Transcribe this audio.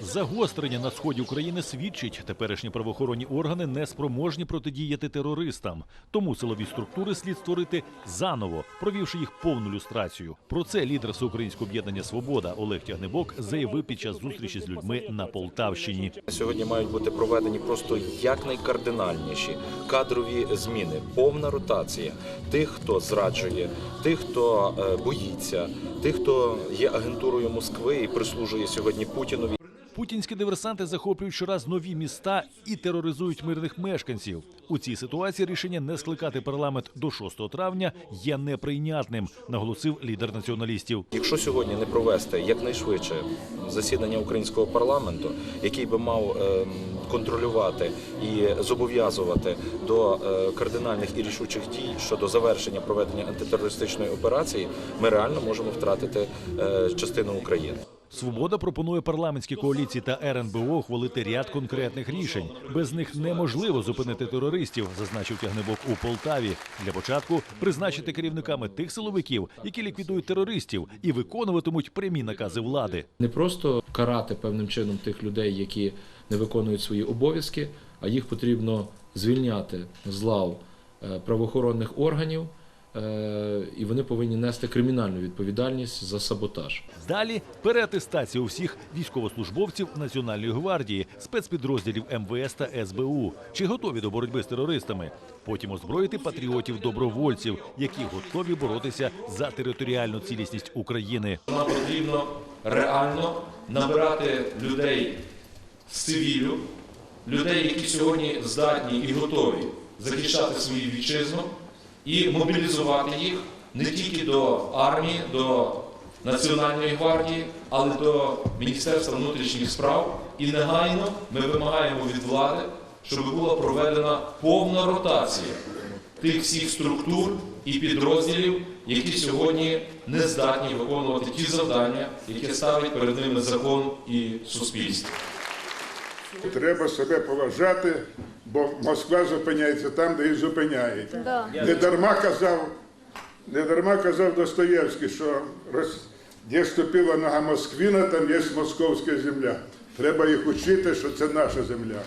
Загострення на сході України свідчить, теперішні правоохоронні органи не спроможні протидіяти терористам. Тому силові структури слід створити заново, провівши їх повну люстрацію. Про це лідер Всеукраїнського об'єднання Свобода Олег Тягнебок заявив під час зустрічі з людьми на Полтавщині. Сьогодні мають бути проведені просто якнайкардинальніші кадрові зміни, повна ротація тих, хто зраджує, тих, хто е, боїться, тих, хто є агентурою Москви і прислужує сьогодні Путінові. Путінські диверсанти захоплюють щораз нові міста і тероризують мирних мешканців. У цій ситуації рішення не скликати парламент до 6 травня є неприйнятним, наголосив лідер націоналістів. Якщо сьогодні не провести якнайшвидше засідання українського парламенту, який би мав е, контролювати і зобов'язувати до е, кардинальних і рішучих дій щодо завершення проведення антитерористичної операції, ми реально можемо втратити е, частину України. Свобода пропонує парламентській коаліції та РНБО ухвалити ряд конкретних рішень. Без них неможливо зупинити терористів, зазначив тягнебок у Полтаві. Для початку призначити керівниками тих силовиків, які ліквідують терористів і виконуватимуть прямі накази влади. не просто карати певним чином тих людей, які не виконують свої обов'язки, а їх потрібно звільняти з лав е, правоохоронних органів, і вони повинні нести кримінальну відповідальність за саботаж. Далі переатестація у всіх військовослужбовців Національної гвардії, спецпідрозділів МВС та СБУ, чи готові до боротьби з терористами. Потім озброїти патріотів добровольців, які готові боротися за територіальну цілісність України. Нам потрібно реально набирати людей з цивілю, людей, які сьогодні здатні і готові захищати свою вітчизну, і мобілізувати їх не тільки до армії, до Національної гвардії, але до Міністерства внутрішніх справ. І негайно ми вимагаємо від влади, щоб була проведена повна ротація тих всіх структур і підрозділів, які сьогодні не здатні виконувати ті завдання, які ставить перед ними закон і суспільство. Треба себе поважати, бо Москва зупиняється там, де її зупиняють. Да. Не дарма казав, не дарма казав Достоєвський, що роз- де ступила нога Москвіна, там є московська земля. Треба їх учити, що це наша земля.